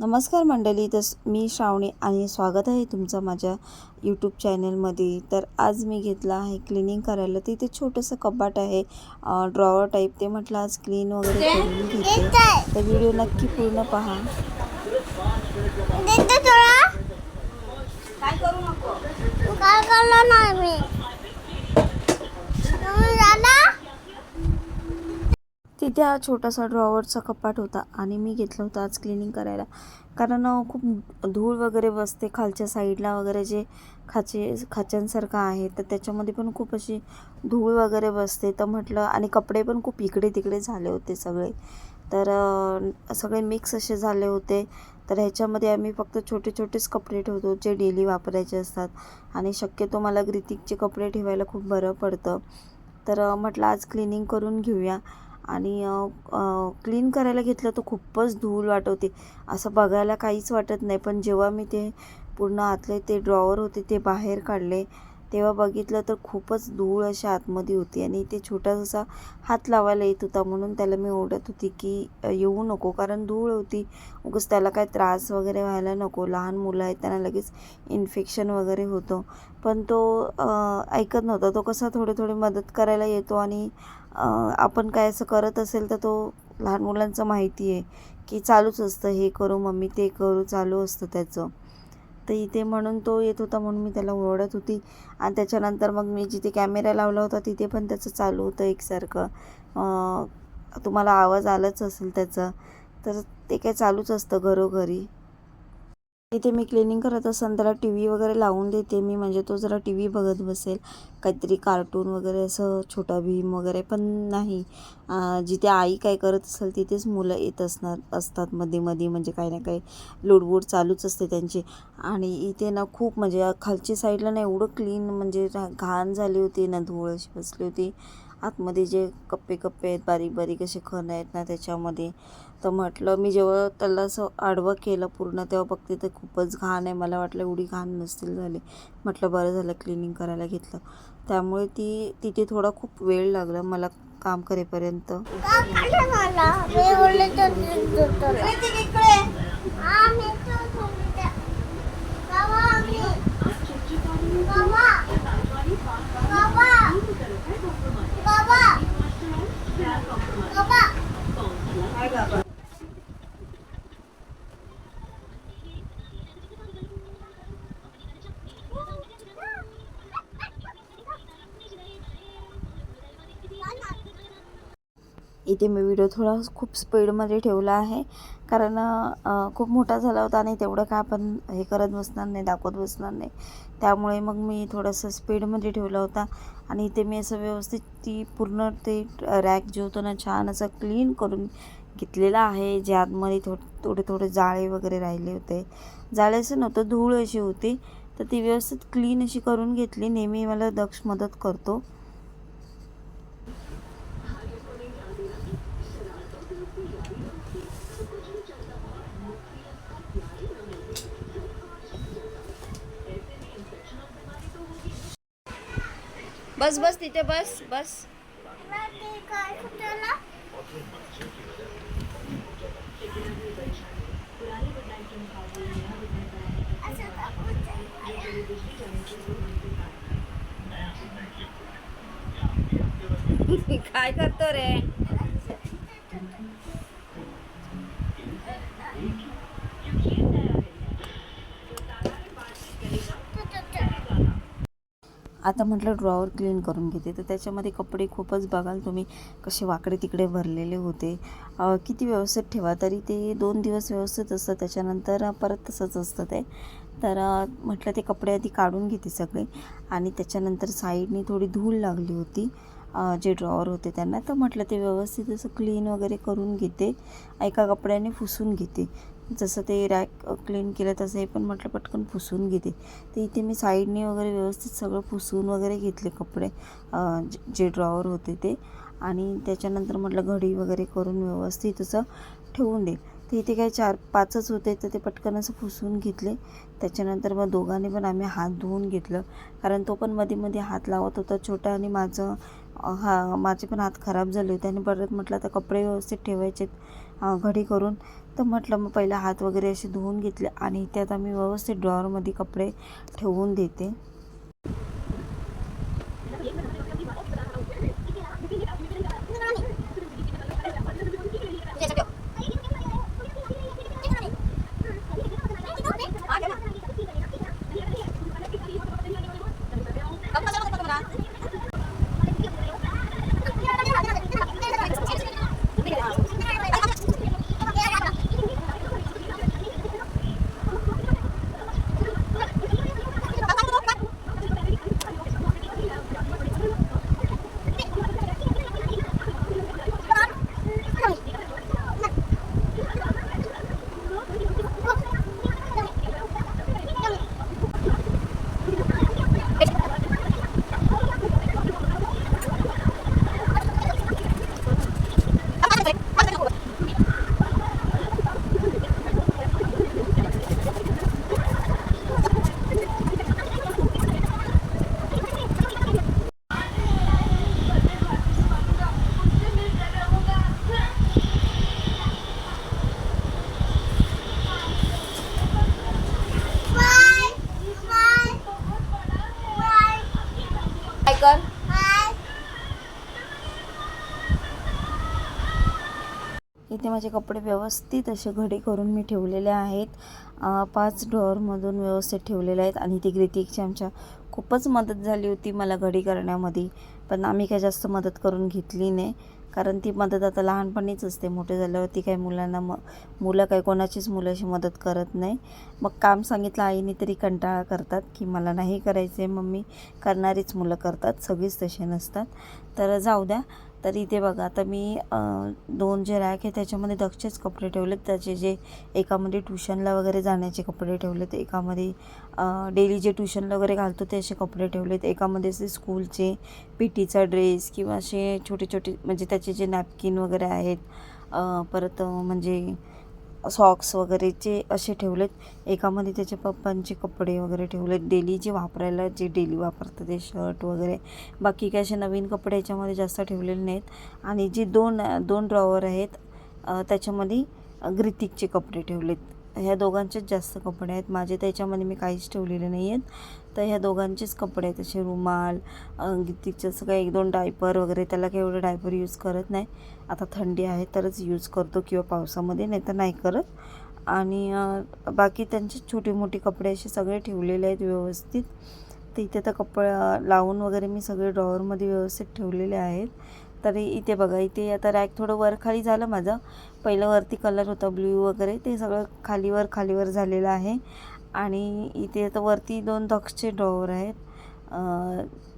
नमस्कार मंडळी तस मी श्रावणी आणि स्वागत आहे तुमचं माझ्या यूट्यूब चॅनलमध्ये तर आज मी घेतलं आहे क्लिनिंग करायला. तिथे छोटंसं कपाट आहे ड्रॉवर टाईप ते म्हटलं आज क्लीन वगैरे करून घेते. तर व्हिडिओ नक्की पूर्ण पहा. काय करू नको? काय करणार नाही मी तुम्ही झाला तिथे हा छोटासा ड्रॉवरचा कपाट होता आणि मी घेतलं होतं आज क्लिनिंग करायला. कारण खूप धूळ वगैरे बसते खालच्या साईडला वगैरे जे खाचे खाच्यांसारखं आहे तर त्याच्यामध्ये पण खूप अशी धूळ वगैरे बसते. तर म्हटलं आणि कपडे पण खूप इकडे तिकडे झाले होते सगळे. तर सगळे मिक्स असे झाले होते. तर ह्याच्यामध्ये आम्ही फक्त छोटे छोटेच कपडे ठेवतो जे डेली वापरायचे असतात. आणि शक्यतो मला ग्रितिकचे कपडे ठेवायला खूप बरं पडतं. तर म्हटलं आज क्लिनिंग करून घेऊया. आणि क्लीन करायला घेतलं तर खूपच धूळ वाटवते. असं बघायला काहीच वाटत नाही. पण जेव्हा मी ते पूर्ण आतले ते ड्रॉवर होते ते बाहेर काढले तेव्हा बघितलं तर खूपच धूळ अशी आतमध्ये होती आणि ते छोटासा हात लावायला येत होता म्हणून त्याला मी ओढत होती की येऊ नको कारण धूळ होती. उगस त्याला काय त्रास वगैरे व्हायला नको. लहान मुलं आहेत त्यांना लगेच इन्फेक्शन वगैरे होतं. पण तो ऐकत नव्हता. तो कसा थोडे थोडे मदत करायला येतो आणि आपण काय असं करत असेल तर तो लहान मुलांचं माहिती आहे की चालूच असतं. हे करू मम्मी ते करू चालू असतं त्याचं. तर इथे म्हणून तो येत होता म्हणून मी त्याला ओरडत होती. आणि त्याच्यानंतर मग मी जिथे कॅमेरा लावला होता तिथे पण त्याचं चालू होतं एकसारखं. तुम्हाला आवाज आलाच असेल त्याचा. तर ते काय चालूच असतं घरोघरी. इथे मी क्लिनिंग करत असताना त्याला टी व्ही वगैरे लावून देते मी. म्हणजे तो जरा टी व्ही बघत बसेल. काहीतरी कार्टून वगैरे असं छोटा भीम वगैरे पण नाही. जिथे आई काय करत असेल तिथेच मुलं येत असणार असतात मध्ये मध्ये म्हणजे काही ना काही लोडबोड चालूच असते त्यांची. आणि इथे ना खूप म्हणजे खालची साईडला ना एवढं क्लीन म्हणजे घाण झाली होती ना धूळ अशी बसली होती. आतमध्ये जे कप्पे कप्पे आहेत बारीक बारीक असे खण आहेत ना त्याच्यामध्ये. तर म्हटलं. मी जेव्हा त्याला असं आडवं केलं पूर्ण तेव्हा बघते तर खूपच घाण आहे. मला वाटलं एवढी घाण नसतील झाली. म्हटलं बरं झालं क्लिनिंग करायला घेतलं. त्यामुळे ती तिथे थोडा खूप वेळ लागला. मला काम करेपर्यंत का काढलं मला मी बोलले तर देतो तुला हा मी तो बोलते बाबा मी बाबा बाबा बाबा बाबा इथे मी व्हिडिओ थोडा खूप स्पीडमध्ये ठेवला आहे. कारण खूप मोठा झाला होता आणि तेवढं काय आपण हे करत बसणार नाही दाखवत बसणार नाही. त्यामुळे मग मी थोडंसं स्पीडमध्ये ठेवला होता. आणि इथे मी असं व्यवस्थित ती पूर्ण ते रॅक जे होतं ना छान असं क्लीन करून घेतलेला आहे. जे आतमध्ये थो थोडे थोडे जाळे वगैरे राहिले होते. जाळे असं नव्हतं धूळ अशी होती. तर ती व्यवस्थित क्लीन अशी करून घेतली. नेहमी मला दक्ष मदत करतो. बस बस तिथे बस बस. काय करतो रे? आता म्हटलं ड्रॉवर क्लीन करून घेते. तर त्याच्यामध्ये कपडे खूपच बघाल तुम्ही कसे वाकडे तिकडे भरलेले होते. किती व्यवस्थित ठेवा तरी ते दोन दिवस व्यवस्थित असतं. त्याच्यानंतर परत तसंच असतं ते. तर म्हटलं ते कपडे आधी काढून घेते सगळे. आणि त्याच्यानंतर साईडनी थोडी धूळ लागली होती जे ड्रॉवर होते त्यांना. तर म्हटलं ते व्यवस्थित असं क्लीन वगैरे करून घेते. एका कपड्याने पुसून घेते. जसं ते रॅक क्लीन केलं तसं हे पण म्हटलं पटकन पुसून घेते. तर इथे मी साईडने वगैरे व्यवस्थित सगळं पुसून वगैरे घेतले कपडे जे- जे ड्रॉवर होते ते. आणि त्याच्यानंतर म्हटलं घडी वगैरे करून व्यवस्थित असं ठेवून दे. तर इथे काय चार पाचच होते तर ते पटकन असं पुसून घेतले. त्याच्यानंतर मग दोघांनी पण आम्ही हात धुवून घेतलं. कारण तो पण मध्ये मध्ये हात लावत होता छोटा आणि माझं हा माझे पण हात खराब झाले होते. आणि परत म्हटलं आता कपडे व्यवस्थित ठेवायचे घडी करून. तर म्हटलं मग पहिला हात वगैरे असे धुवून घेतले आणि त्यात आम्ही व्यवस्थित ड्रॉवरमध्ये कपडे ठेवून देते काय कर इथे माझे कपडे व्यवस्थित असे घडी करून मी ठेवलेले आहेत. पाच ड्रॉवरमधून व्यवस्थित ठेवलेले आहेत आणि ती ग्रितिकची आमच्या खूपच मदत झाली होती मला घडी करण्यामध्ये. पण आम्ही काय जास्त मदत करून घेतली नाही. कारण ती मदत आता लहानपणीच असते. मोठे झाल्यावरती काही मुलांना म मुलं काही कोणाचीच मुलं अशी मदत करत नाही. मग काम सांगितलं आईने तरी कंटाळा करतात की मला नाही करायचे मम्मी. करणारीच मुलं करतात. सगळीच तसे नसतात. तर जाऊ द्या. तर इथे बघा आता मी दोन जे रॅक आहे त्याच्यामध्ये दक्षच कपडे ठेवलेत. त्याचे जे एकामध्ये ट्युशनला वगैरे जाण्याचे कपडे ठेवलेत. एकामध्ये डेली जे ट्युशनला वगैरे घालतो ते असे कपडे ठेवलेत. एकामध्ये असे स्कूलचे पी टीचा ड्रेस किंवा असे छोटे छोटे म्हणजे त्याचे जे नॅपकिन वगैरे आहेत परत म्हणजे सॉक्स वगैरेचे असे ठेवलेत एकामध्ये त्याच्या पप्पांचे कपडे वगैरे ठेवलेत डेली जे वापरायला जे डेली वापरतात ते शर्ट वगैरे. बाकी काय असे नवीन कपडे याच्यामध्ये जास्त ठेवलेले नाहीत. आणि जे दोन दोन ड्रॉवर आहेत त्याच्यामध्ये ग्रितिकचे कपडे ठेवलेत. ह्या दोघांचेच जास्त कपडे आहेत. माझे त्याच्यामध्ये मी काहीच ठेवलेले नाही आहेत. तर ह्या दोघांचेच कपडे आहेत. असे रुमाल तिचं असं काही एक दोन डायपर वगैरे त्याला काही एवढं डायपर यूज करत नाही. आता थंडी आहे तरच यूज करतो किंवा पावसामध्ये नाही तर नाही करत. आणि बाकी त्यांचे छोटे मोठे कपडे असे सगळे ठेवलेले आहेत व्यवस्थित. तर इथे तर कपडा लावून वगैरे मी सगळे ड्रॉवरमध्ये व्यवस्थित ठेवलेले आहेत. तरी इथे बघा इथे आता रॅक थोडं वर खाली झालं माझं. पहिलं वरती कलर होता ब्ल्यू वगैरे ते सगळं खालीवर खालीवर झालेलं आहे. आणि इथे आता वरती दोन दक्षचे ड्रॉवर आहेत.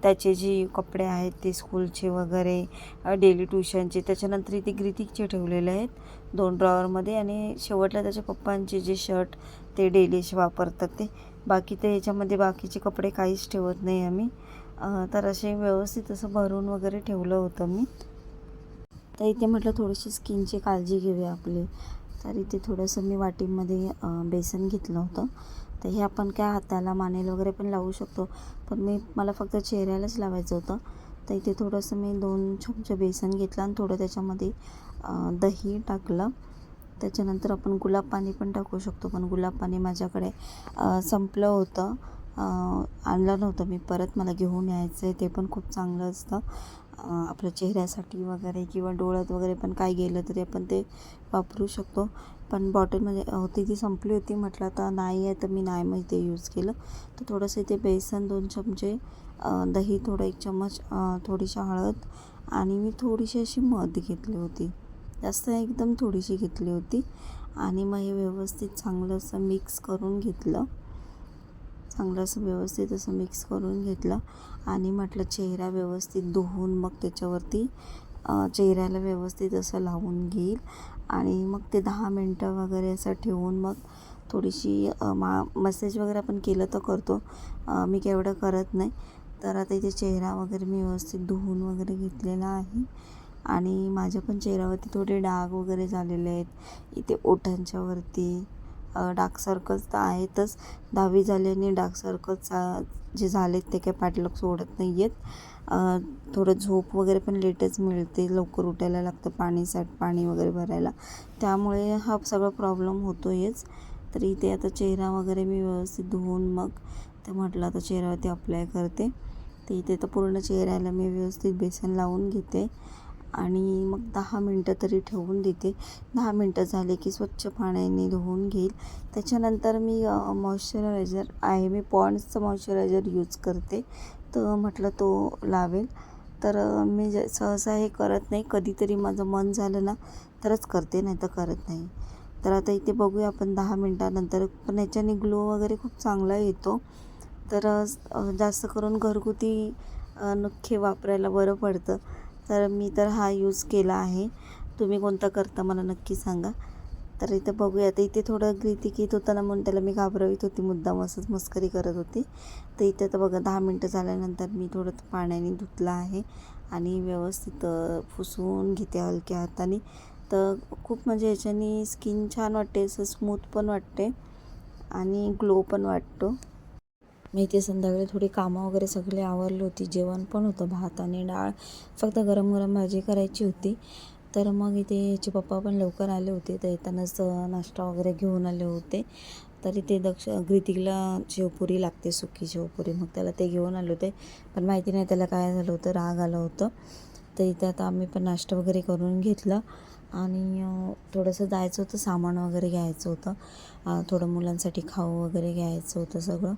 त्याचे जे कपडे आहेत ते स्कूलचे वगैरे डेली ट्युशनचे त्याच्यानंतर इथे ग्रितिकचे ठेवलेले आहेत दोन ड्रॉवरमध्ये आणि शेवटला त्याच्या पप्पांचे जे शर्ट ते डेली असे वापरतात ते. बाकी ते याच्यामध्ये बाकीचे कपडे काहीच ठेवत नाही आम्ही. तर असे व्यवस्थित असं भरून वगैरे ठेवलं होतं मी. तर इथे म्हटलं थोडीशी स्किनची काळजी घेऊया आपली. तर इथे थोडंसं मी वाटीमध्ये बेसन घेतलं होतं. तर हे आपण काय हाताला मानेल वगैरे पण लावू शकतो. पण मी मला फक्त चेहऱ्यालाच लावायचं होतं. तर इथे थोडंसं मी दोन चमचे बेसन घेतलं आणि थोडं त्याच्यामध्ये दही टाकलं. त्याच्यानंतर आपण गुलाब पाणी पण टाकू शकतो. पण गुलाब पाणी माझ्याकडे संपलं होतं. आणलं नव्हतं मी. परत मला घेऊन यायचं आहे ते पण खूप चांगलं असतं. आपल्या चेहऱ्यासाठी वगैरे किंवा डोळ्यात वगैरे पण काय गेलं तरी आपण ते वापरू शकतो. पण बॉटलमध्ये होती ती संपली होती. म्हटलं आता नाही आहे तर मी नाही मग ते यूज केलं. तर थोडंसं इथे बेसन दोन चमचे दही थोडं एक चम्मच थोडीशी हळद आणि मी थोडीशी अशी मध घेतली होती. जास्त एकदम थोडीशी घेतली होती आणि मग हे व्यवस्थित चांगलं असं मिक्स करून घेतलं. चांगलं असं व्यवस्थित असं मिक्स करून घेतलं. आणि म्हटलं चेहरा व्यवस्थित धुवून मग त्याच्यावरती चेहऱ्याला व्यवस्थित असं लावून घेईल. आणि मग ते दहा मिनटं वगैरे असं ठेवून मग थोडीशी मा मसेज वगैरे आपण केलं तर करतो. मी काय एवढं करत नाही. तर आता इथे चेहरा वगैरे मी व्यवस्थित धुवून वगैरे घेतलेला आहे. आणि माझ्या पण चेहऱ्यावरती थोडे डाग वगैरे झालेले आहेत. इथे ओठांच्यावरती डार्क सर्कल्स तर आहेतच. दहावी झाल्याने डार्क सर्कल्स जे झालेत ते काही पाठलाग सोडत नाही आहेत थोडं झोप वगैरे पण लेटच मिळते. लवकर उठायला लागतं पाणीसाठी पाणी वगैरे भरायला. त्यामुळे हा सगळा प्रॉब्लेम होतो आहेच तर इथे आता चेहरा वगैरे मी व्यवस्थित धुवून मग ते म्हटलं आता चेहऱ्यावरती अप्लाय करते. तर इथे तर पूर्ण चेहऱ्याला मी व्यवस्थित बेसन लावून घेते. आणि मग दहा मिनटं तरी ठेवून देते. दहा मिनटं झाले की स्वच्छ पाण्याने धुवून घेईल. त्याच्यानंतर मी मॉइश्चरायझर आहे मी पॉन्ड्सचं मॉइश्चरायझर यूज करते. तर म्हटलं तो लावेल. तर मी ज सहसा हे करत नाही. कधीतरी माझं मन झालं ना तरच करते नाही तर करत नाही. तर आता इथे बघूया आपण दहा मिनटानंतर. पण याच्याने ग्लो वगैरे खूप चांगला येतो. तर जास्त करून घरगुती नुख्खे वापरायला बरं पडतं. तर मी तर हा यूज केला आहे. तुम्ही कोणता करता मला नक्की सांगा. तर इथं बघूया. तर इथे थोडं ग्रीतिक येत होतं ना म्हणून त्याला मी घाबरवीत होती. मुद्दाम असंच मस्करी करत होती. तर इथे तर बघा दहा मिनटं झाल्यानंतर मी थोडं पाण्याने धुतलं आहे आणि व्यवस्थित पुसून घेते हलक्या हाताने. तर खूप म्हणजे याच्याने स्किन छान वाटते. असं स्मूथ पण वाटते आणि ग्लो पण वाटतो. मी इथे संध्याकाळी थोडी कामं वगैरे सगळे आवरली होती. जेवण पण होतं भात आणि डाळ. फक्त गरम गरम भाजी करायची होती. तर मग इथे याचे पप्पा पण लवकर आले होते. तर येतानाच नाश्ता वगैरे घेऊन आले होते. तर इथे दक्ष ग्रितिकला शेवपुरी लागते सुकी शेवपुरी. मग त्याला ते घेऊन आले होते. पण माहिती नाही त्याला काय झालं होतं राग आलं होतं. तर इथे आता आम्ही पण नाश्ता वगैरे करून घेतलं. आणि थोडंसं जायचं होतं सामान वगैरे घ्यायचं होतं. थोडं मुलांसाठी खाऊ वगैरे घ्यायचं होतं सगळं.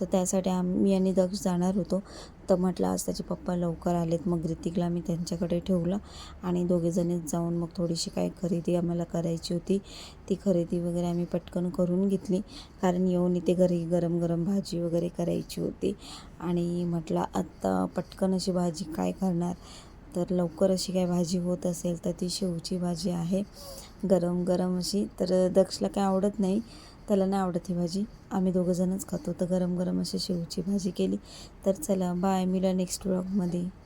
तर त्यासाठी आम्ही आणि दक्ष जाणार होतो. तर म्हटलं आज त्याचे पप्पा लवकर आलेत. मग ऋतिकला मी त्यांच्याकडे ठेवलं आणि दोघेजणीच जाऊन मग थोडीशी काही खरेदी आम्हाला करायची होती. ती खरेदी वगैरे आम्ही पटकन करून घेतली कारण येऊन इथे घरी गरम गरम भाजी वगैरे करायची होती. आणि म्हटलं आत्ता पटकन अशी भाजी काय करणार? तर लवकर अशी काय भाजी होत असेल तर ती शेवची भाजी आहे. गरम गरम अशी. तर दक्षला काय आवडत नाही. त्याला नाही आवडत ही भाजी. आम्ही दोघंजणच खातो. तर गरम गरम अशी शेवची भाजी केली. तर चला बाय मिला नेक्स्ट ब्लॉगमध्ये